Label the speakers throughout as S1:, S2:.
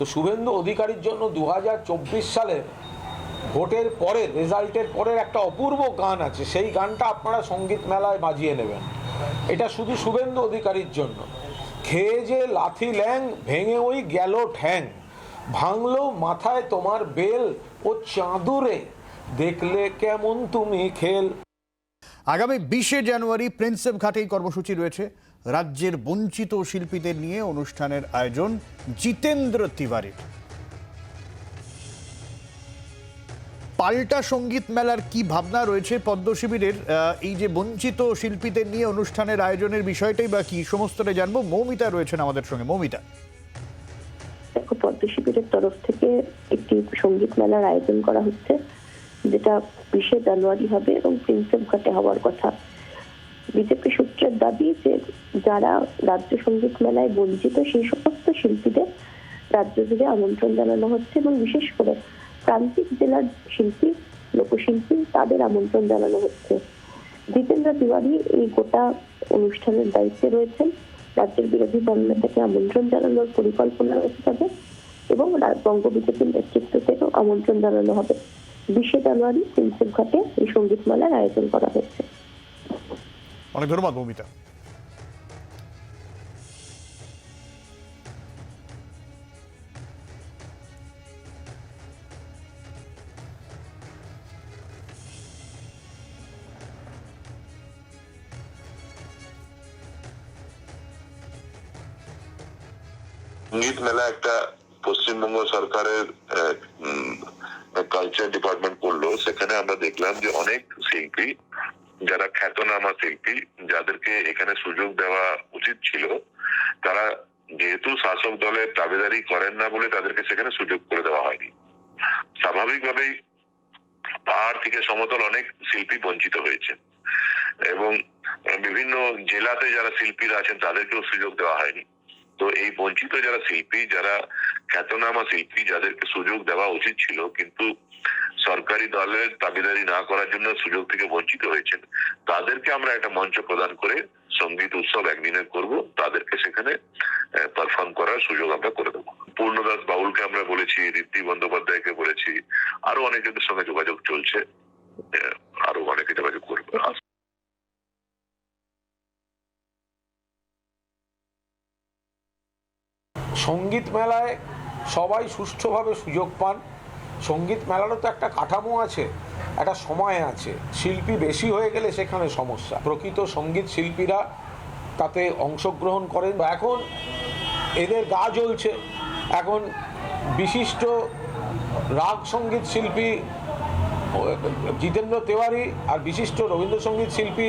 S1: তো শুভেন্দু অধিকারীর জন্য দু হাজার চব্বিশ সালে ভোটের পরের, রেজাল্টের পরের একটা অপূর্ব গান আছে। সেই গানটা আপনারা সংগীত মেলায় বাজিয়ে নেবেন। এটা শুধু শুভেন্দু অধিকারীর জন্য। খেয়ে যে লাথি ল্যাং, ভেঙে ওই গেল ঠ্যাং। ভাঙলো মাথায় তোমার বেল ও চাঁদুরে। দেখলে কেমন তুমি খেল।
S2: আগামী বিশে জানুয়ারি প্রিন্সেপ ঘাটে এই কর্মসূচি রয়েছে। রাজ্যের বঞ্চিত শিল্পীদের নিয়ে অনুষ্ঠানের আয়োজন জিতেন্দ্র তিওয়ারির পাল্টা সংগীত মেলার কি ভাবনা রয়েছে পদ্ম শিবিরের? এই যে বঞ্চিত শিল্পীদের নিয়ে অনুষ্ঠানের আয়োজনের বিষয়টাই বা কি, সমস্তটা জানব। মৌমিতা রয়েছেন আমাদের সঙ্গে। মৌমিতা।
S3: দেখো, পদ্ম শিবিরের তরফ থেকে একটি সংগীত মেলার আয়োজন করা হচ্ছে। যেটা বিশে জানুয়ারি হবে এবং প্রিন্সেপ ঘাটে হওয়ার কথা। বিজেপি সূত্রের দাবি যে যারা রাজ্য সংগীত মেলায় বঞ্চিত, সেই সমস্ত শিল্পীদের রাজ্য জুড়ে আমন্ত্রণ জানানো হচ্ছে এবং বিশেষ করে প্রান্তিক জেলার শিল্পী, লোকশিল্পী, তাদের আমন্ত্রণ জানানো হচ্ছে। জিতেন্দ্র তিওয়ারি এই গোটা অনুষ্ঠানের দায়িত্বে রয়েছেন। রাজ্যের বিরোধী দল নেতাকে আমন্ত্রণ জানানোর পরিকল্পনা রয়েছে তাদের এবং বঙ্গ বিজেপির নেতৃত্ব থেকেও আমন্ত্রণ জানানো হবে। বিশে জানুয়ারি প্রিন্সেপ ঘাটে এই সংগীত মেলার আয়োজন করা হয়েছে।
S2: অনেক ধন্যবাদ মৌমিতা
S4: সংগীত মেলা একটা পশ্চিমবঙ্গ সরকারের কালচার ডিপার্টমেন্ট করল, সেখানে আমরা দেখলাম যে অনেক শিল্পী, যারা খ্যাতনামা শিল্পী, যাদেরকে এখানে সুযোগ দেওয়া উচিত ছিল, তারা যেহেতু শাসক দলের দাবিদারি করেন না বলে তাদেরকে সেখানে সুযোগ করে দেওয়া হয়নি। স্বাভাবিকভাবেই পাহাড় থেকে সমতল অনেক শিল্পী বঞ্চিত হয়েছে এবং বিভিন্ন জেলাতে যারা শিল্পীরা আছেন তাদেরকেও সুযোগ দেওয়া হয়নি। তো এই বঞ্চিত যারা শিল্পী, যারা খ্যাতনামা শিল্পী যাদেরকে সুযোগ দেওয়া উচিত ছিল, কিন্তু সরকারি দলের দাবিদারি না করার জন্য সুযোগ থেকে বঞ্চিত হয়েছেন। তাদেরকে আমরা একটা মঞ্চ প্রদান করে সংগীত উৎসব একদিনের করব, তাদেরকে সেখানে পারফর্ম করার সুযোগ আমরা করে দেবো। পূর্ণদাস বাউলকে আমরা বলেছি ঋদ্ধি বন্দ্যোপাধ্যায়কে বলেছি, আরও অনেকের সঙ্গে যোগাযোগ চলছে আরও অনেকে যোগাযোগ করবে।
S1: সংগীত মেলায় সবাই সুষ্ঠুভাবে সুযোগ পান। সংগীত মেলারও তো একটা কাঠামো আছে, একটা সময় আছে। শিল্পী বেশি হয়ে গেলে সেখানে সমস্যা। প্রকৃত সংগীত শিল্পীরা তাতে অংশগ্রহণ করেন বা এখন এদের গা জ্বলছে। এখন বিশিষ্ট রাগ সংগীত শিল্পী জিতেন্দ্র তেওয়ারি আর বিশিষ্ট রবীন্দ্রসঙ্গীত শিল্পী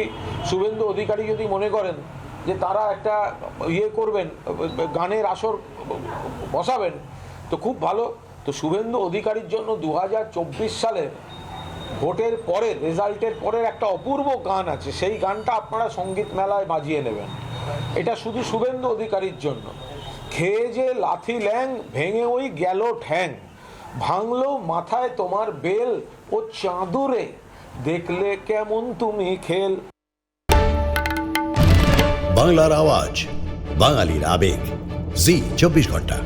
S1: শুভেন্দু অধিকারী যদি মনে করেন যে তারা একটা ইয়ে করবেন, গানের আসর বসাবেন তো খুব ভালো। তো শুভেন্দু অধিকারীর জন্য দু হাজার চব্বিশ সালে ভোটের পরের, রেজাল্টের পরের একটা অপূর্ব গান আছে। সেই গানটা আপনারা সংগীত মেলায় বাজিয়ে নেবেন। এটা শুধু শুভেন্দু অধিকারীর জন্য। খেয়ে যে লাথি ল্যাং, ভেঙে ওই গেল ঠ্যাং। ভাঙলো মাথায় তোমার বেল ও চাঁদুরে। দেখলে কেমন তুমি খেল।
S5: বাংলার আওয়াজ, বাঙালির আবেগ। জি, চব্বিশ ঘণ্টা।